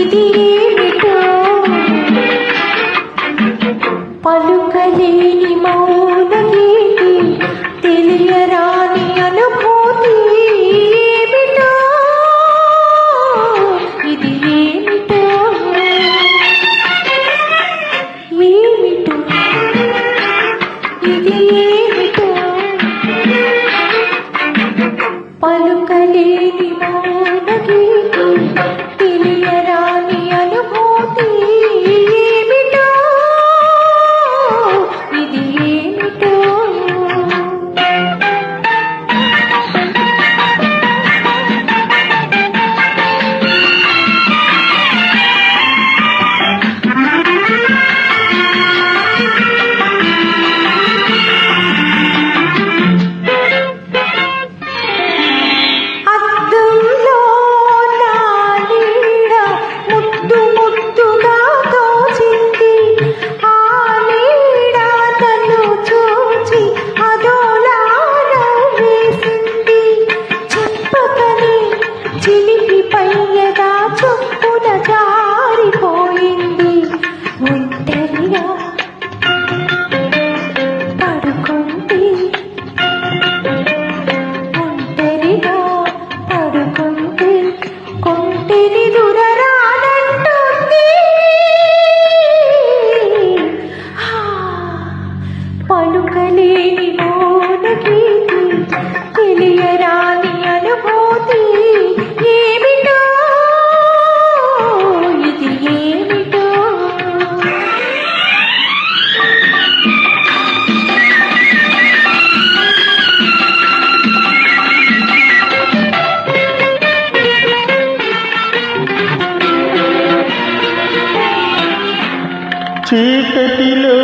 ఇది ఏమిటో? పలుకలేని మౌన గీతి తెలియరాని అనుభూతి ఏమిటో? ఇది ఏమిటో? ఏమిటో? ఇది ఏమిటో? పలుకలేని చీకటిలో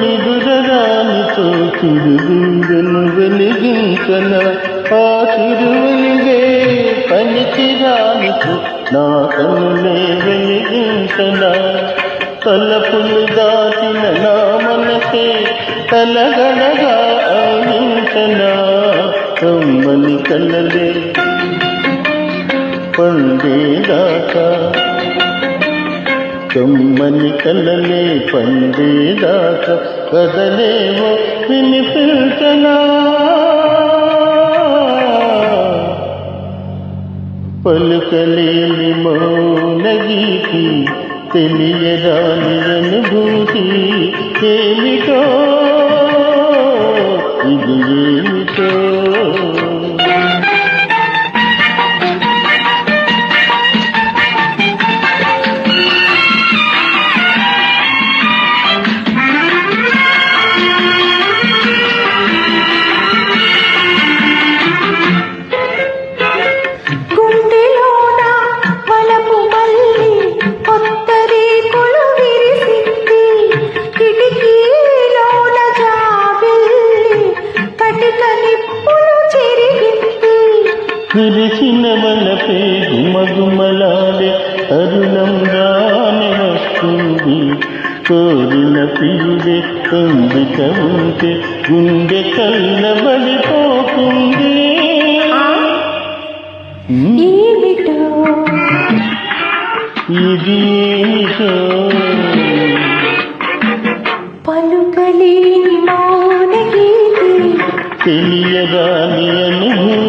నిదురరానితో చిరుదూరను వెలిగించన. ఆ చిరువెలిగే పనికిరానితో నా కన్నులే వెలిగించన. తలపులు దాచిన నా మనసే తలగడగా ఆయించన కమ్మని కలలే పండేదాకా కమ్మని కలలే పండేదాకా కదలేవో వినిపిల్తనా పలుకలేని మౌన గీతి తెలియరాని అనుభూతి ఏమిటో? ఇది విరిసిన వలపే గుమగుమలాడే తరుణం రాని వస్తుంది. కోరిన పిలువే కొందిక ఉంటే గుండె కల్లబడిపోతుంది ఉమ్, ఏమిటో? ఇది ఏమిటో? తెలియరాని అనుభూతి